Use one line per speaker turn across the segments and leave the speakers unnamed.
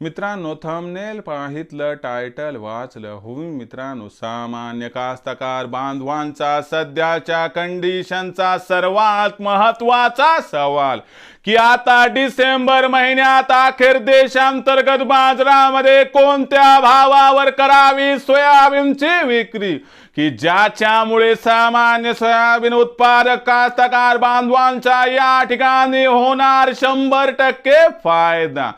मित्रांनो thumbnail पाहितलं title वाचलं. होऊन मित्रांनो सामान्य कास्तकार बांधवांचा सध्याच्या कंडिशनचा सर्वात महत्त्वाचा सवाल की आता डिसेंबर महिन्यात अखेर देशांतर्गत बाजारामध्ये कोणत्या भावावर करावी सोयाबीनची विक्री? की ज्याच्यामुळे सामान्य सोयाबीन उत्पादक कास्तकार बांधवांचा या ठिकाणी होणार शंभर टक्के फायदा?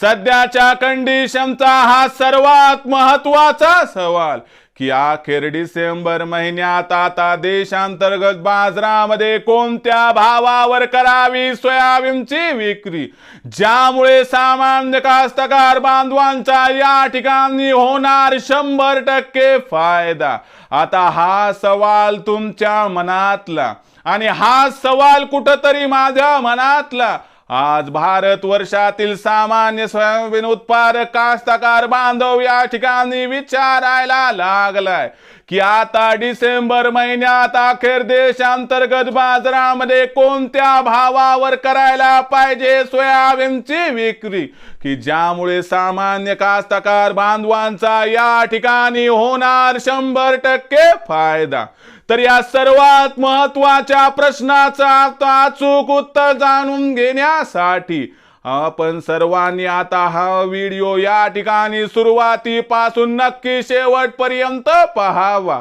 सध्याच्या कंडिशनचा हा सर्वात महत्त्वाचा सवाल. की अखेर डिसेंबर महिन्यात आता देशांतर्गत बाजारामध्ये कोणत्या भावावर करावी सोयाबीनची विक्री? ज्यामुळे सामान्य कास्तकार बांधवांचा या ठिकाणी होणार शंभर टक्के फायदा. आता हा सवाल तुमच्या मनातला. आणि हा सवाल कुठंतरी माझ्या मनातला. आज भारत वर्षातील सामान्य सोयाबीन उत्पादक कास्तकार बांधव या ठिकाणी विचारायला लागलाय की आता डिसेंबर महिन्यात अखेर देशांतर्गत बाजारामध्ये कोणत्या भावावर करायला पाहिजे सोयाबीनची विक्री? की ज्यामुळे सामान्य कास्तकार बांधवांचा या ठिकाणी होणार शंभर टक्के फायदा? तर या सर्वात महत्त्वाच्या प्रश्नाचं आता अचूक उत्तर जाणून घेण्यासाठी आपण सर्वांनी आता हा व्हिडिओ या ठिकाणी सुरुवातीपासून नक्की शेवटपर्यंत पहावा.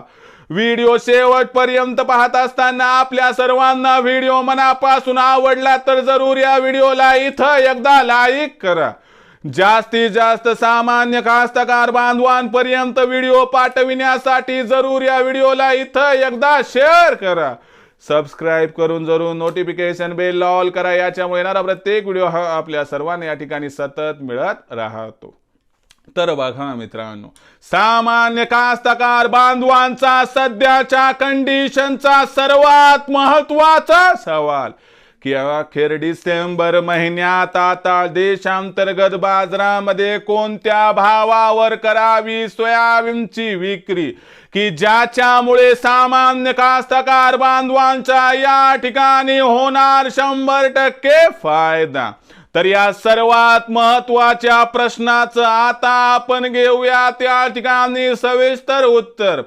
व्हिडिओ शेवटपर्यंत पाहत असताना आपल्या सर्वांना व्हिडिओ मनापासून आवडला तर जरूर या व्हिडिओला इथं एकदा लाईक करा. जास्तीत जास्त सामान्य कास्तकार बांधवांपर्यंत व्हिडिओ पाठविण्यासाठी जरूर या व्हिडिओला इथं एकदा शेअर करा. सबस्क्राईब करून जरूर नोटिफिकेशन बेल ऑल करा. याच्यामुळे येणारा प्रत्येक व्हिडिओ हा आपल्या सर्वांना या ठिकाणी सतत मिळत राहतो. तर बघा मित्रांनो सामान्य कास्तकार बांधवांचा सध्याच्या कंडिशनचा सर्वात महत्त्वाचा सवाल की अखेर डिसेंबर महिन्यात आता देशांतर्गत बाजारामध्ये कोणत्या भावावर करावी सोयाबीनची विक्री? की ज्याच्यामुळे सामान्य कास्तकार बांधवांचा या ठिकाणी होणार शंभर टक्के फायदा? तर या सर्वात महत्त्वाच्या प्रश्नाचं आता आपण घेऊया. त्या ठिकाणी सविस्तर उत्तर.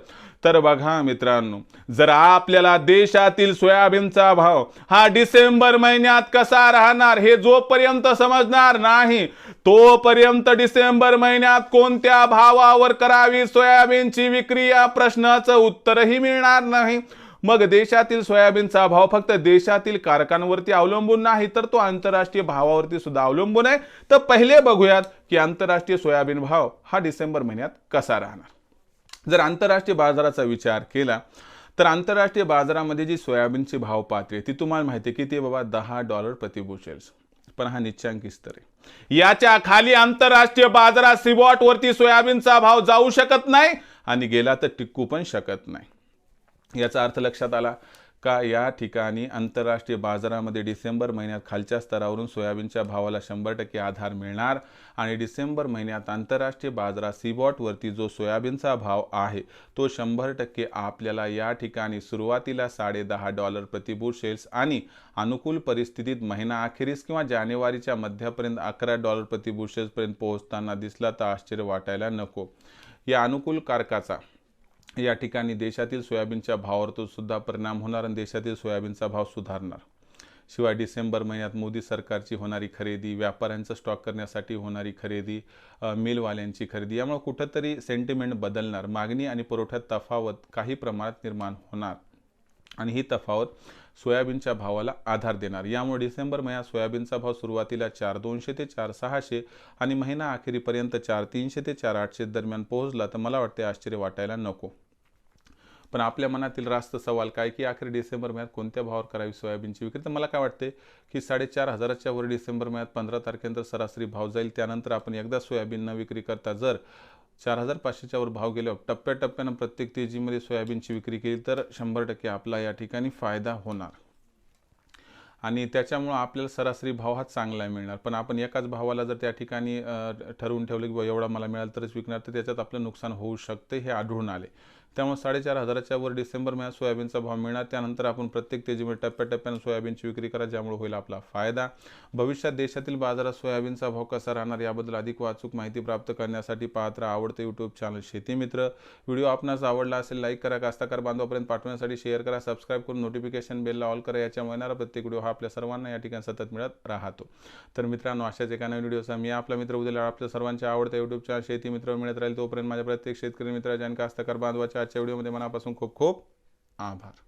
तर बघा मित्रांनो जर आपल्याला देशातील सोयाबीनचा भाव हा डिसेंबर महिन्यात कसा राहणार हे जोपर्यंत समजणार नाही तोपर्यंत डिसेंबर महिन्यात कोणत्या भावावर करावी सोयाबीनची विक्री या प्रश्नाचं उत्तरही मिळणार नाही. मग देशातील सोयाबीनचा भाव फक्त देशातील कारकांवरती अवलंबून नाही तर तो आंतरराष्ट्रीय भावावरती सुद्धा अवलंबून आहे. तर पहिले बघूयात की आंतरराष्ट्रीय सोयाबीन भाव हा डिसेंबर महिन्यात कसा राहणार. जर आंतरराष्ट्रीय बाजाराचा विचार केला तर आंतरराष्ट्रीय बाजारामध्ये जी सोयाबीनची भाव पातळी आहे ती तुम्हाला माहिती आहे की ते बाबा दहा डॉलर प्रतिबुशेल्स पण हा निश्चांक स्तर आहे. याच्या खाली आंतरराष्ट्रीय बाजारात सिबॉट वरती सोयाबीनचा भाव जाऊ शकत नाही आणि गेला तर टिकू पण शकत नाही. याचा अर्थ लक्षात आला का या ठिकाणी आंतरराष्ट्रीय बाजारामध्ये डिसेंबर महिन्यात खालच्या स्तरावरून सोयाबीनच्या भावाला शंभर टक्के आधार मिळणार आणि डिसेंबर महिन्यात आंतरराष्ट्रीय बाजारात सीबॉटवरती जो सोयाबीनचा भाव आहे तो शंभर टक्के आपल्याला या ठिकाणी सुरुवातीला साडे दहा डॉलर प्रतिबूर बुशेल्स आणि अनुकूल परिस्थितीत महिना अखेरीस किंवा जानेवारीच्या मध्यापर्यंत अकरा डॉलर प्रतिबूर बुशेल्सपर्यंत पोहोचताना दिसला तर आश्चर्य वाटायला नको. या अनुकूल कारकाचा या ठिकाणी देशातील सोयाबीनच्या भावावर तो सुद्धा परिणाम होणार आणि देशातील सोयाबीनचा भाव सुधारणार. शिवाय डिसेंबर महिन्यात मोदी सरकारची होणारी खरेदी व्यापाऱ्यांचं स्टॉक करण्यासाठी होणारी खरेदी मिलवाल्यांची खरेदी यामुळे कुठंतरी सेंटिमेंट बदलणार. मागणी आणि पुरवठ्यात तफावत काही प्रमाणात निर्माण होणार. आणि ही तफावत सोयाबीनच्या भावाला आधार देणार. यामुळे डिसेंबर महिन्यात सोयाबीनचा भाव सुरुवातीला चार दोनशे ते चार सहाशे आणि महिना अखेरीपर्यंत चार तीनशे ते चार आठशे दरम्यान पोहोचला तर मला वाटते आश्चर्य वाटायला नको. पण आपल्या मनातील रास्त सवाल काय की अखेर डिसेंबर महिन्यात कोणत्या भावावर करावी सोयाबीनची विक्री? तर मला काय वाटते की साडेचार हजाराच्या वर डिसेंबर महिन्यात पंधरा तारखेनंतर सरासरी भाव जाईल. त्यानंतर आपण एकदा सोयाबीन न विक्री करता जर चार हजार पाचशेच्या वर भाव गेल्यावर टप्प्याटप्प्यानं प्रत्येक तेजीमध्ये सोयाबीनची विक्री केली तर शंभर टक्के आपला या ठिकाणी फायदा होणार. आणि त्याच्यामुळं आपल्याला सरासरी भाव हा चांगला मिळणार. पण आपण एकाच भावाला जर त्या ठिकाणी ठरवून ठेवलं की एवढा मला मिळाला तरच विकणार तर त्याच्यात आपलं नुकसान होऊ शकते हे आढळून आले. त्यामुळे साडेचार हजाराच्या वर डिसेंबर महिन्यात सोयाबीनचा भाव मिळणार. त्यानंतर आपण प्रत्येक तेजीमध्ये टप्प्याटप्प्यानं सोयाबीनची विक्री करा ज्यामुळे होईल आपला फायदा. भविष्यात देशातील बाजारात सोयाबीनचा भाव कसा राहणार याबद्दल अधिक वाचूक माहिती प्राप्त करण्यासाठी पाहत राहा आवडते यूट्यूब चॅनल शेती मित्र. व्हिडिओ आपणास आवडला असेल लाईक करा कास्ताकार बांधवापर्यंत पाठवण्यासाठी शेअर करा सबस्क्राईब करून नोटिफिकेशन बेलला ऑल करा. याच्यामुळे येणारा प्रत्येक व्हिडिओ हा आपल्या सर्वांना या ठिकाणी सतत मिळत राहतो. तर मित्रांनो अशाच एका नवीन व्हिडिओचा मी आपला मित्र उद्याला आपल्या सर्वांच्या आवडत्या यूट्यूब चॅनल शेती मित्र मिळत राहील. तोपर्यंत माझ्या प्रत्येक शेतकरी मित्राच्या आणि कास्ताकार बांधवाच्या आजच्या व्हिडिओमध्ये मनापासून खूप खूप आभार.